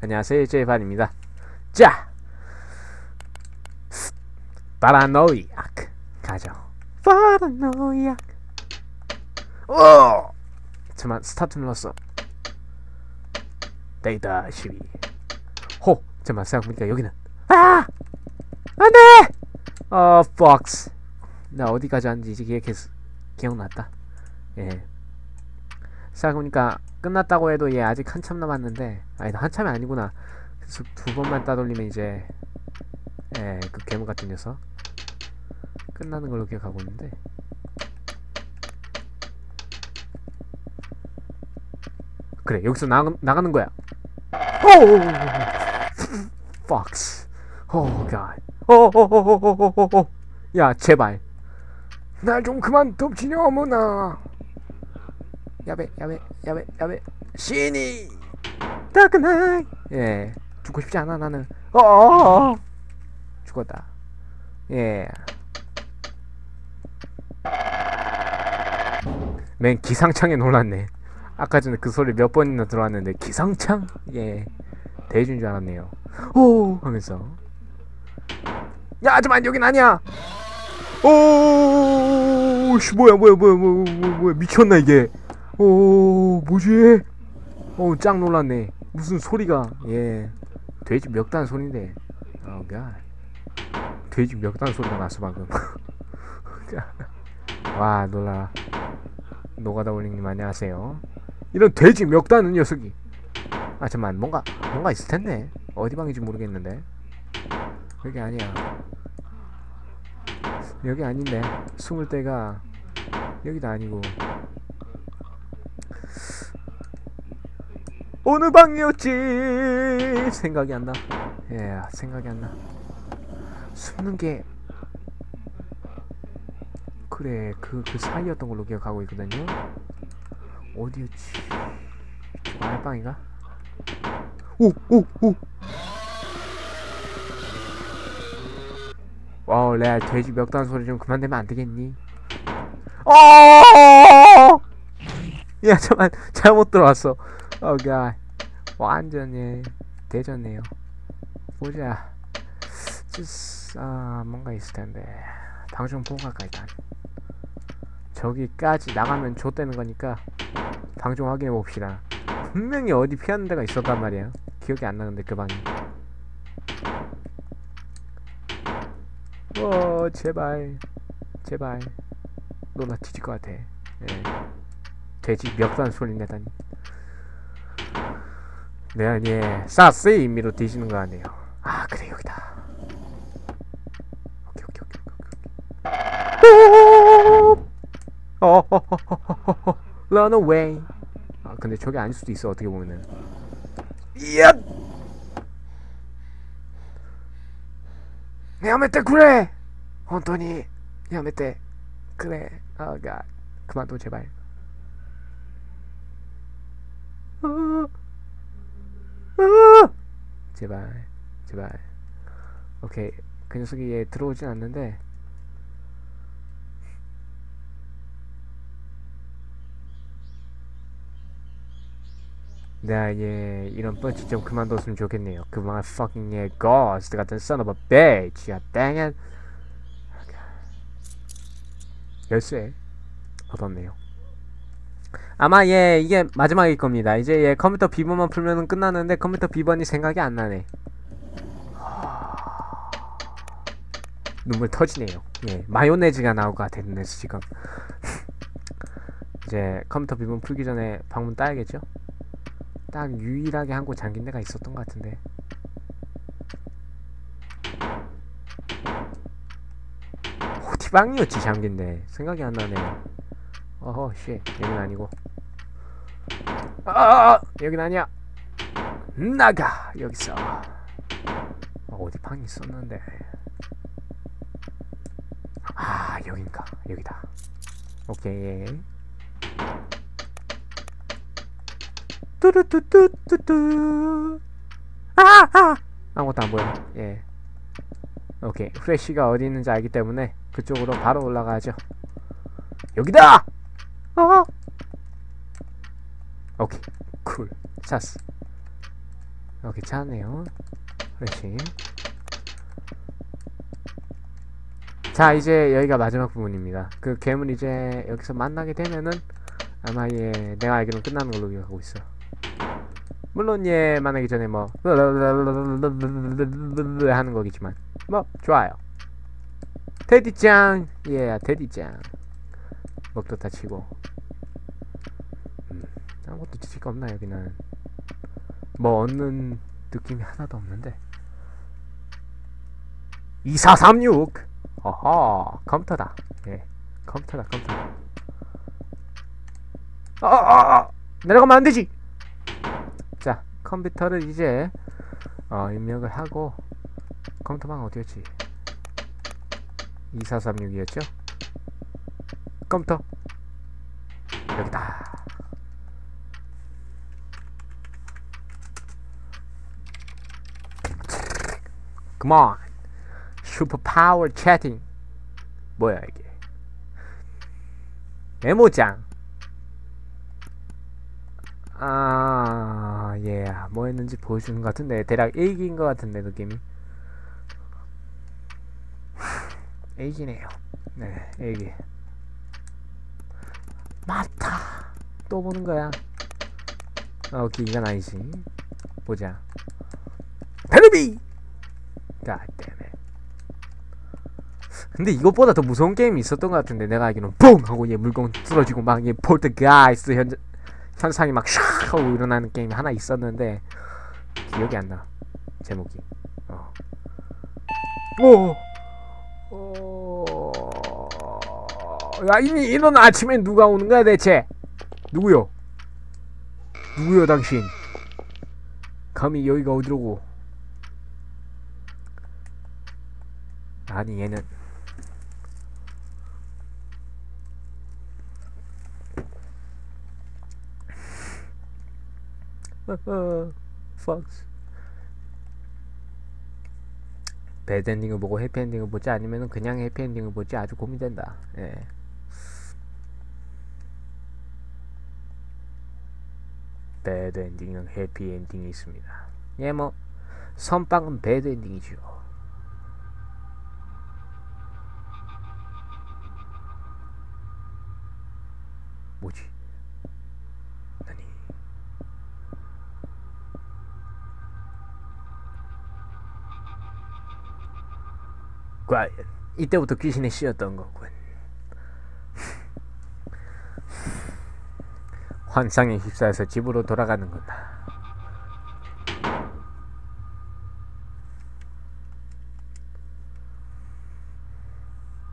안녕하세요 제이반입니다. 자 파라노이악. 가죠. 파라노이악. 오! 잠만 스타트 눌렀어. 데이터 12 호! 잠만 생각해보니까 여기는. 아! 안돼! 어 폭스 나 어디까지 왔는지 이제 기억했어 기억났다. 예. 생각해보니까 끝났다고 해도 얘 아직 한참 남았는데 아니 한참이 아니구나. 그래서 두 번만 따돌리면 이제 예그 괴물 같은 녀석. 끝나는 걸로 기억하고 있는데. 그래 여기서 나, 나가는 거야. 오 폭스 오 갓. 오오오오오오오 야 제발. 날 좀 그만 덮치냐 어머나 야베 야베 야베 야베 신이! 다크나이 예 죽고 싶지 않아 나는. 어어어 죽었다. 예 맨 기상창에 놀랐네. 아까 전에 그 소리 몇 번이나 들어왔는데 기상창 예. 대준 줄 알았네요. 오! 하면서. 야 하지만 여긴 아니야! 오씨 뭐야 뭐야 뭐야 뭐야, 뭐야 미쳤나 이게 오 뭐지? 어짱 놀랐네. 무슨 소리가. 예. 돼지 멱단 소리인데. 어가 돼지 멱단 소리가 났어 방금. 와 놀라. 노가다 올링님 안녕하세요. 이런 돼지 멱다는 녀석이. 아 잠만. 뭔가 뭔가 있을 텐데. 어디 방인지 모르겠는데. 여기 아니야. 여기 아닌데. 숨을 때가 여기도 아니고 어느 방이었지 생각이 안나 예 생각이 안나 숨는 게 그래 그, 그 사이였던 걸로 기억하고 있거든요 어디였지 아랫방인가? 오! 오! 오! 와우 레알 돼지 멱단 소리 좀 그만 내면 안 되겠니? 어! 야 잠깐 잘못 들어왔어. 어 갓. 완전히 대전네요. 보자. 찌스, 아 뭔가 있을 텐데. 방송 보고 갈까 일단. 저기까지 나가면 좆되는 거니까 방송 확인해 봅시다. 분명히 어디 피하는 데가 있었단 말이야. 기억이 안 나는데 그 방이. 어 제발 제발 놀라 뒤질 것 같아 예. 돼지 멱단 소리 내다니 네 아니 사스의 의미로 뒤지는 거 아니에요 아 그래 여기다 오케이 오케이 오케이 오케이 어허허허허허 run away 아 근데 저게 아닐 수도 있어 어떻게 보면은 이야 やめてくれ本当にやめてくれ Oh god 그만둬 제발 제발 제발. 오케이. 그 녀석이 얘 들어오진 않는데. 나얘 이런 뻔치 좀 그만뒀으면 좋겠네요. 그만 fucking 얘 ghost 같은 son of a bitch. 야 땡은 열쇠 얻었네요 아마 얘 이게 마지막일 겁니다. 이제 얘 컴퓨터 비번만 풀면은 끝나는데 컴퓨터 비번이 생각이 안 나네. 눈물 터지네요. 예 마요네즈가 나올 것 같아 눈에서 지금. 이제 컴퓨터 비번 풀기 전에 방문 따야겠죠? 딱 유일하게 한 곳 잠긴 데가 있었던 것 같은데. 어디 방이었지 잠긴 데. 생각이 안 나네. 어허 쉣. 여긴 아니고 아, 아, 아 여긴 아니야. 나가 여기서. 어, 어디 방이 있었는데. 아 여긴가 여기다. 오케이. 뚜루뚜뚜뚜뚜. 아 아! 아무것도 안 보여. 예. 오케이. 프레쉬가 어디 있는지 알기 때문에 그쪽으로 바로 올라가죠. 여기다! 어 오케이 쿨 찼어 어, 괜찮네요. 그렇지. 자, 이제 여기가 마지막 부분입니다. 그 괴물 이제 여기서 만나게 되면은 아마 얘 내가 알기로는 끝나는 걸로 기억하고 있어. 물론 얘 만나기 전에 뭐 하는 거겠지만 뭐 좋아요. 테디짱, 예, 테디짱. 먹도 다 치고. 음, 아무것도 지칠 거 없나 여기는. 뭐 얻는 느낌이 하나도 없는데. 2436! 어허, 컴퓨터다. 예, 컴퓨터다, 컴퓨터. 어, 어, 어, 어! 내려가면 안 되지! 자, 컴퓨터를 이제, 어, 입력을 하고, 컴퓨터방 어디였지? 2436이었죠? 컴퓨터. 여기다. Come on. 슈퍼파워 채팅. 뭐야 이게? 메모장. 아, 예, 뭐 했는지 보여주는 것 같은데 대략 일기인 것 같은데 느낌이. 일기네요. 네, 일기. 맞다. 또 보는 거야. 어, 이건 아니지. 보자. 텔레비! God damn. 근데 이것보다 더 무서운 게임이 있었던 것 같은데 내가 알기로는 뿡! 하고 얘 물건 뚫어지고 막얘 폴트가이스트 현, 현상이 막 샥! 하고 일어나는 게임이 하나 있었는데 기억이 안 나. 제목이. 어. 오! 오. 야, 이미 이런 아침에 누가 오는 거야 대체? 누구요? 누구요 당신? 감히 여기가 어디로고? 아니 얘는. 팍스 배드엔딩을 보고 해피엔딩을 보지 아니면 그냥 해피엔딩을 보지 아주 고민된다. 예. 배드엔딩은 해피엔딩이 있습니다. 예뭐 선빵은 배드엔딩이죠 뭐지? 아니 과연 이때부터 귀신에 씌었던 거군. 환상에 휩싸여서 집으로 돌아가는구나.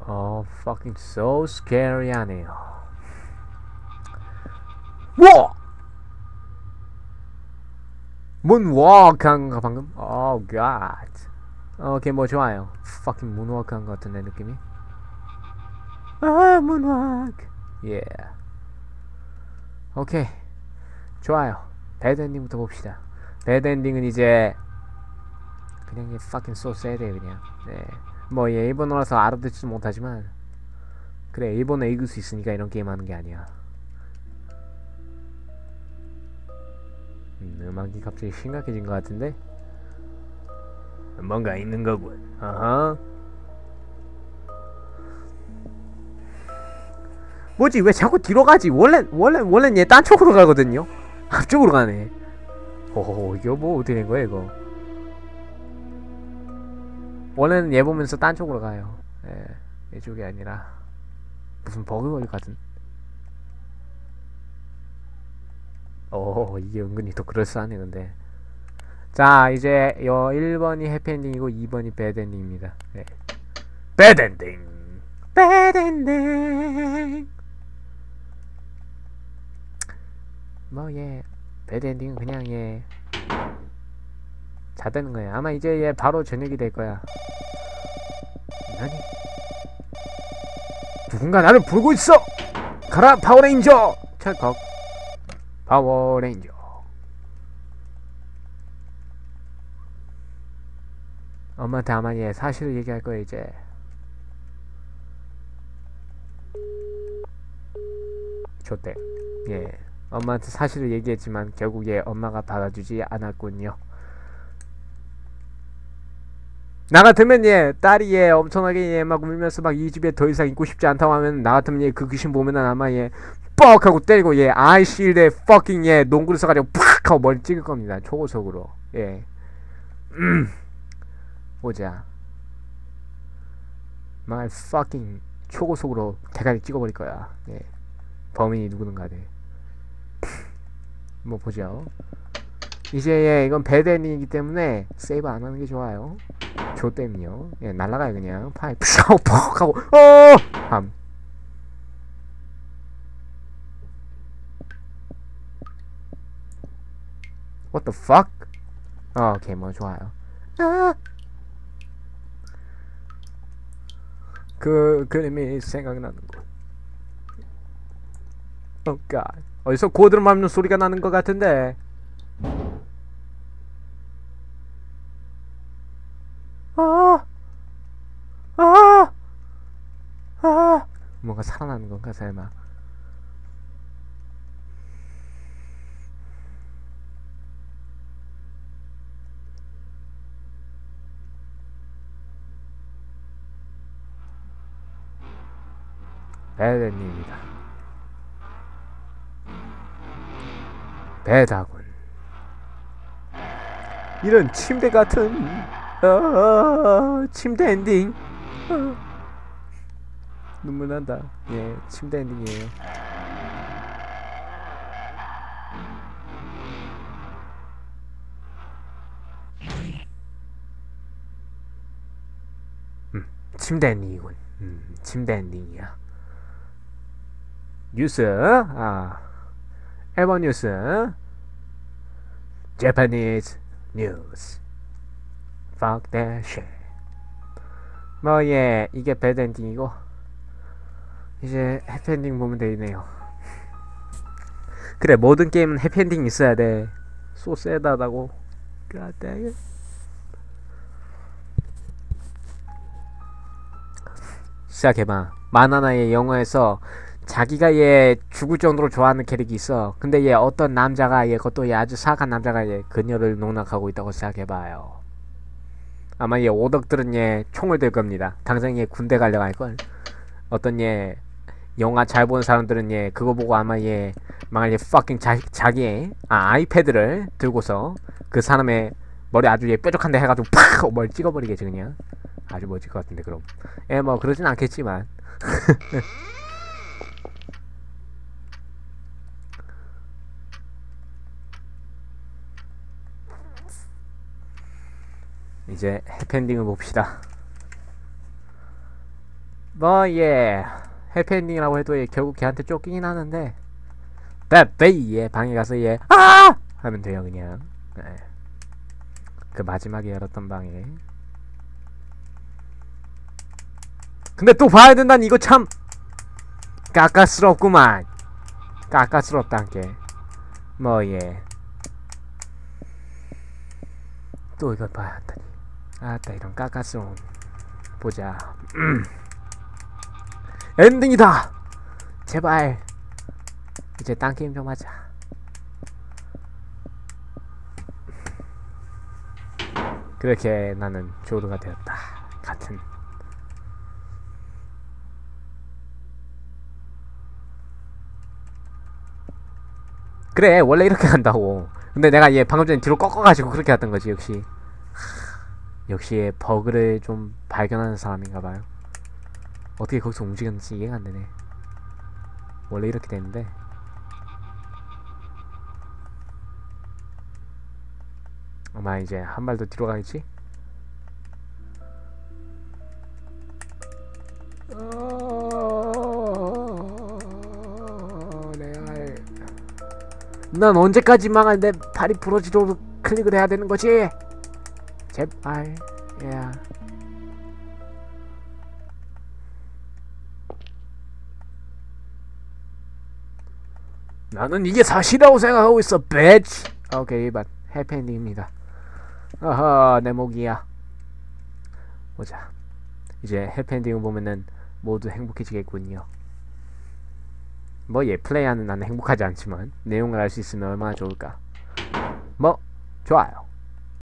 어, fucking so scary 하네요. 와! 문워크 한가 방금? Oh god. 오케이 뭐 좋아요. fucking 문워크 한것 같은데 느낌이. 아 문워크. Yeah. 오케이. 좋아요. 배드 엔딩부터 봅시다. 배드 엔딩은 이제 그냥 얘 fucking so sad해 그냥. 네. 뭐 얘 일본어라서 알아듣지도 못하지만 그래 일본어 읽을 수 있으니까 이런 게임 하는 게 아니야. 음, 음악이 갑자기 심각해진 것 같은데 뭔가 있는 거군. 어허. 뭐지 왜 자꾸 뒤로 가지? 원래 원래 원래 얘 딴 쪽으로 가거든요. 앞쪽으로 가네. 오 이거 뭐 어떻게 된 거야 이거? 원래는 얘 보면서 딴 쪽으로 가요. 예, 이쪽이 아니라 무슨 버그 걸릴 것 같은. 오 이게 은근히 더 그럴싸하네 근데. 자 이제 요 1번이 해피엔딩이고 2번이 배드엔딩입니다. 네. 배드엔딩. 배드엔딩. 뭐얘 배드엔딩은 그냥 얘 자되는 거야. 아마 이제 얘 바로 저녁이 될 거야. 나니? 누군가 나를 부르고 있어. 가라 파워레인저. 찰컥. 파워레인저. 엄마한테 아마 얘 사실을 얘기할 거야 이제. 좋대. 예. 엄마한테 사실을 얘기했지만 결국 얘 엄마가 받아주지 않았군요. 나 같으면 얘 딸이 얘 엄청나게 얘막 울면서 막 이 집에 더 이상 있고 싶지 않다고 하면 나 같으면 얘그 귀신 보면은 아마 얘뻑 하고 때리고 얘 I see the fucking 얘 농구를 써가지고 팍 하고 머리 찍을 겁니다 초고속으로 예 음. 보자. my fucking 초고속으로 대가리 찍어버릴 거야. 예. 범인이 누구든 간에 뭐 보죠. 이제 예, 이건 배드엔딩이기 때문에 세이브 안 하는 게 좋아요. 조땜이요. 예 날라가요 그냥. 파이 푸샤오 퍽 하고 어! 함. What? 어, 오케이 뭐 좋아요. 아. 그 그림이 생각나는 거. Oh god. 어디서 고드름 밟는 소리가 나는 것 같은데. 아, 아, 아, 뭔가 살아나는 건가 설마? 배드입니다. 배다군. 이런 침대 같은 어, 침대 엔딩. 어. 눈물 난다. 예, 침대 엔딩이에요. 음, 침대 엔딩이군. 음, 침대 엔딩이야. 뉴스, 아, 일본 뉴스, Japanese news. Fuck that shit. 뭐, 예, 이게 배드 엔딩이고, 이제 해피엔딩 보면 되네요. 그래, 모든 게임은 해피엔딩 있어야 돼. 소 세다다고. God. 시작해봐. 만화나의 영화에서 자기가 얘 죽을 정도로 좋아하는 캐릭이 있어. 근데 얘 어떤 남자가 얘 그것도 얘 아주 사악한 남자가 얘 그녀를 농락하고 있다고 생각해봐요. 아마 얘 오덕들은 얘 총을 들 겁니다. 당장 얘 군대 가려고 할걸. 어떤 얘 영화 잘 보는 사람들은 얘 그거 보고 아마 얘얘 fucking 자, 자기 아 아이패드를 들고서 그 사람의 머리 아주 얘 뾰족한데 해가지고 팍 머리 찍어버리겠지 그냥 아주 멋질 것 같은데 그럼 예 뭐 그러진 않겠지만 이제 해피엔딩을 봅시다. 뭐예. 해피엔딩이라고 해도 얘 결국 걔한테 쫓기긴 하는데. 빼빼 얘 방에 가서 얘 아! 하면 돼요 그냥. 네. 그 마지막에 열었던 방에. 근데 또 봐야 된다니 이거 참 까까스럽구만. 까까스럽단 게 뭐예. 또 이걸 봐야 한다니 아따 이런 까까스러운 보자. 음. 엔딩이다! 제발. 이제 딴 게임 좀 하자. 그렇게 나는 조르가 되었다. 같은. 그래 원래 이렇게 한다고. 근데 내가 얘 방금 전에 뒤로 꺾어가지고 그렇게 했던 거지 역시 역시 버그를 좀 발견하는 사람인가봐요 어떻게 거기서 움직였는지 이해가 안 되네 원래 이렇게 되는데 아마 이제 한 발 더 뒤로 가겠지? 어. 난 언제까지 망할 내 다리 부러지도록 클릭을 해야 되는 거지? 제발, 야. 나는 이게 사실이라고 생각하고 있어, bitch. 오케이, 이반 해피엔딩입니다. 아하, 내 목이야. 보자. 이제 해피엔딩을 보면은 모두 행복해지겠군요. 뭐, 얘 플레이하는 나는 행복하지 않지만, 내용을 알 수 있으면 얼마나 좋을까. 뭐, 좋아요.